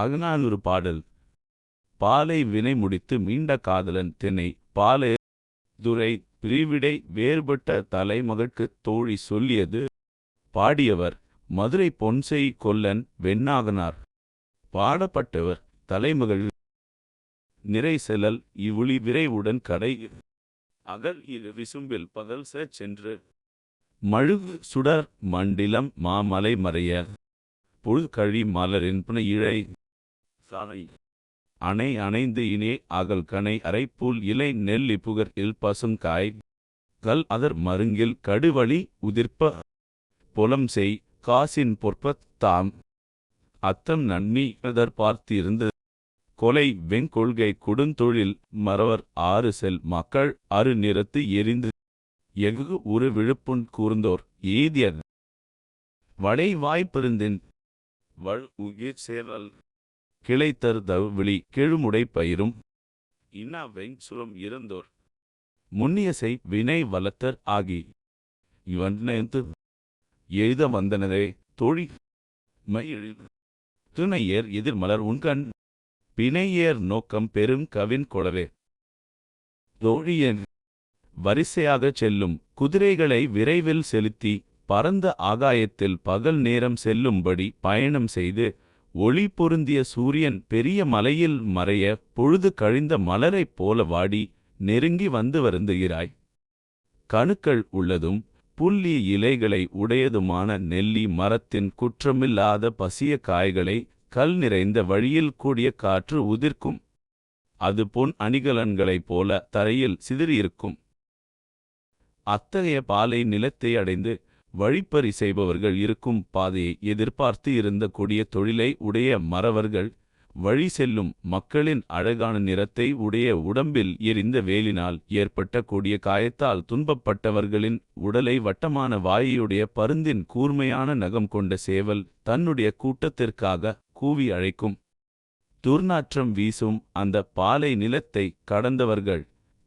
அகநானூறு பாடல். பாலை வினை முடித்து மீண்ட காதலன் தென்னை பாலை துரை பிரிவிடை வேறுபட்ட தலைமகற்கு தோழி சொல்லியது. பாடியவர் மதுரை பொன்செய் கொல்லன் வெண்ணாகனார். பாடப்பட்டவர் தலைமகள் நிறை செலல் இவுளி விரைவுடன் கடை அகல் இரு விசும்பில் பகல் சென்று. மழுகு சுடர் மண்டிலம் மாமலை மறைய. புழுக்கழி மலரின் புன இழை சாலை. அணை அணைந்து இனே அகல் கனை அரைப்புல் இலை நெல்லி புகர் இல் பசுங்காய் கல் அதர் மருங்கில் கடுவழி உதிர்ப்ப. புலம் செய் காசின் பொற்பத் தாம். அத்தம் நன்னி அதர் பார்த்திருந்தது கொலை வெங்கொள்கை கொடுந்தொழில் மறவர் ஆறு செல் மக்கள் அரு நிறத்து எரிந்து. எகு உரு விழுப்புண் கூர்ந்தோர் ஏதியர். வளை வாய்ப்பிருந்தின் வள் உயிர் சேரல் கிளைத்தர் தவ்விழி கெழுமுடை பயிரும். இன்னா வெங் சுரம் இறந்தோர். முன்னியசை வினை வலத்தர் ஆகி. இவன் எழுத வந்தனரே தோழி மயிழில். துணையேர் எதிர்மலர் உண்கண் பிணையேர் நோக்கம் பெரும் கவின் கொளரே. தோழியன் வரிசையாகச் செல்லும் குதிரைகளை விரைவில் செலுத்தி பரந்த ஆகாயத்தில் பகல் நேரம் செல்லும்படி பயணம் செய்து ஒளி பொருந்திய சூரியன் பெரிய மலையில் மறைய பொழுது கழிந்த மலரைப் போல வாடி நெருங்கி வந்து வருந்துகிறாய். கணுக்கள் உள்ளதும் புல்லிய இலைகளை உடையதுமான நெல்லி மரத்தின் குற்றமில்லாத பசிய காய்களை கல் நிறைந்த வழியில் கூடிய காற்று உதிர்க்கும். அது பொன் அணிகலன்களைப் போல தரையில் சிதறியிருக்கும். அத்தகைய பாலை நிலத்தை அடைந்து வழிப்பறி செய்பவர்கள் இருக்கும் பாதையை எதிர்பார்த்து இருந்த கொடிய தொழிலை உடைய மறவர்கள் வழி செல்லும் மக்களின் அழகான நிறத்தை உடைய உடம்பில் எரிந்த வேலினால் ஏற்பட்ட கொடிய காயத்தால் துன்பப்பட்டவர்களின் உடலை வட்டமான வாயுடைய பருந்தின் கூர்மையான நகம் கொண்ட சேவல் தன்னுடைய கூட்டத்திற்காக கூவி அழைக்கும். துர்நாற்றம் வீசும் அந்த பாலை நிலத்தை கடந்தவர்கள்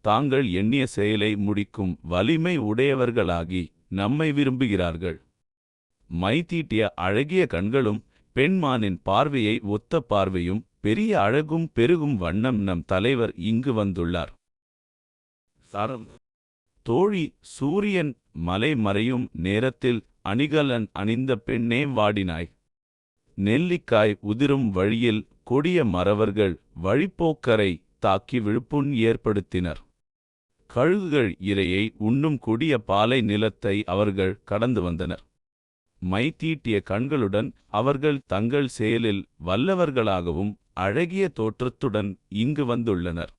தாங்கள் எண்ணிய செயலை முடிக்கும் வலிமை உடையவர்களாகி நம்மை விரும்புகிறார்கள். மை தீட்டிய அழகிய கண்களும் பெண்மானின் பார்வையை ஒத்த பார்வையும் பெரிய அழகும் பெருகும் வண்ணம் நம் தலைவர் இங்கு வந்துள்ளார். சாரம். தோழி சூரியன் மலை மறையும் நேரத்தில் அணிகலன் அணிந்த பெண்ணே வாடினாய். நெல்லிக்காய் உதிரும் வழியில் கொடிய மறவர்கள் வழிப்போக்கரை தாக்கி விழுப்புண் ஏற்படுத்தினர். கழுகுகள் இரையை உண்ணும் கொடிய பாலை நிலத்தை அவர்கள் கடந்து வந்தனர். மை தீட்டிய கண்களுடன் அவர்கள் தங்கள் செயலில் வல்லவர்களாகவும் அழகிய தோற்றத்துடன் இங்கு வந்துள்ளனர்.